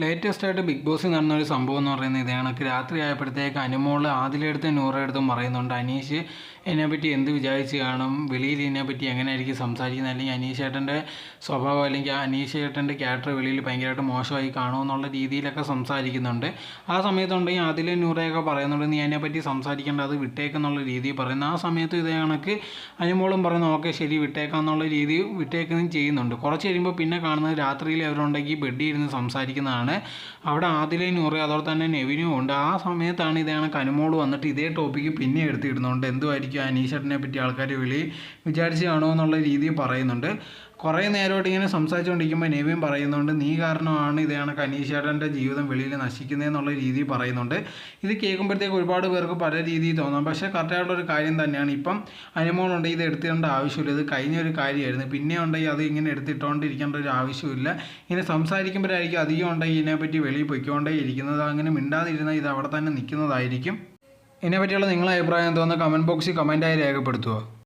Latest ആയിട്ട് big ബോസിൽ നടന്ന ഒരു സംഭവം എന്ന് പറയുന്നത് ഇത് കണക്ക്. രാത്രി ആയപ്പോഴത്തേക്ക് അനുമോൾ ആദിലെടുത്ത് നൂറെടുത്തും പറയുന്നുണ്ട് അനീഷ് എന്നെപ്പറ്റി എന്ത് വിചാരിച്ച് കാണും? വെളിയിൽ ഇതിനെപ്പറ്റി എങ്ങനെയായിരിക്കും സംസാരിക്കുന്നത്? അല്ലെങ്കിൽ അനീഷ് ഏട്ടന്റെ സ്വഭാവം അല്ലെങ്കിൽ ആ അനീഷ് ഏട്ടന്റെ ക്യാരക്ടർ വെളിയിൽ ഭയങ്കരമായിട്ട് മോശമായി കാണുമെന്നുള്ള രീതിയിലൊക്കെ സംസാരിക്കുന്നുണ്ട്. ആ സമയത്തുണ്ടെങ്കിൽ ആദിലെ നൂറയൊക്കെ പറയുന്നുണ്ട് നീ അതിനെപ്പറ്റി സംസാരിക്കേണ്ട അത് വിട്ടേക്കെന്നുള്ള രീതിയിൽ പറയുന്നു. ആ സമയത്ത് ഇതേ കണക്ക് അനുമോളും പറയുന്നു ഓക്കെ ശരി വിട്ടേക്കാം എന്നുള്ള രീതി വിട്ടേക്കുകയും ചെയ്യുന്നുണ്ട്. കുറച്ച് കഴിയുമ്പോൾ പിന്നെ കാണുന്നത് രാത്രിയിൽ അവരുണ്ടെങ്കിൽ ബെഡിൽ ഇരുന്ന് സംസാരിക്കുന്നതാണ്. അവിടെ ആദിലെ നൂറ് അതോടെ തന്നെ നെവിനും ഉണ്ട്. ആ സമയത്താണ് ഇതേ അനുമോൾ വന്നിട്ട് ഇതേ ടോപ്പിക്ക് പിന്നെ എടുത്തിടുന്നുണ്ട്. എന്തുമായിരിക്കും അനീഷേട്ടനെ പറ്റി ആൾക്കാർ വിളി വിചാരിച്ച് കാണുമോ എന്നുള്ള രീതിയിൽ പറയുന്നുണ്ട്. കുറേ നേരമായിട്ട് ഇങ്ങനെ സംസാരിച്ചുകൊണ്ടിരിക്കുമ്പോൾ നേവിയും പറയുന്നുണ്ട് നീ കാരണമാണ് ഇതാണ് കണക്ക് ജീവിതം വെളിയിൽ നശിക്കുന്നതെന്നുള്ള രീതിയിൽ പറയുന്നുണ്ട്. ഇത് കേൾക്കുമ്പോഴത്തേക്ക് ഒരുപാട് പേർക്ക് പല രീതിയിൽ തോന്നാം. പക്ഷേ കറക്റ്റായിട്ടുള്ളൊരു കാര്യം തന്നെയാണ്. ഇപ്പം അനുമോളുണ്ട് ഇത് എടുത്തിട്ടേണ്ട ആവശ്യമില്ല. ഇത് കഴിഞ്ഞ ഒരു കാര്യമായിരുന്നു. പിന്നെ ഉണ്ടെങ്കിൽ അത് ഇങ്ങനെ എടുത്തിട്ടുകൊണ്ടിരിക്കേണ്ട ഒരു ആവശ്യമില്ല ഇങ്ങനെ സംസാരിക്കുമ്പോഴായിരിക്കും അധികം ഉണ്ടെങ്കിൽ ഇതിനെപ്പറ്റി വെളിയിൽ പൊയ്ക്കൊണ്ടേ ഇരിക്കുന്നത്. അങ്ങനെ മിണ്ടാതിരുന്നാൽ ഇത് അവിടെ തന്നെ നിൽക്കുന്നതായിരിക്കും. ഇതിനെപ്പറ്റിയുള്ള നിങ്ങളുടെ അഭിപ്രായം തോന്നുന്ന കമന്റ് ബോക്സിൽ കമന്റായി രേഖപ്പെടുത്തുക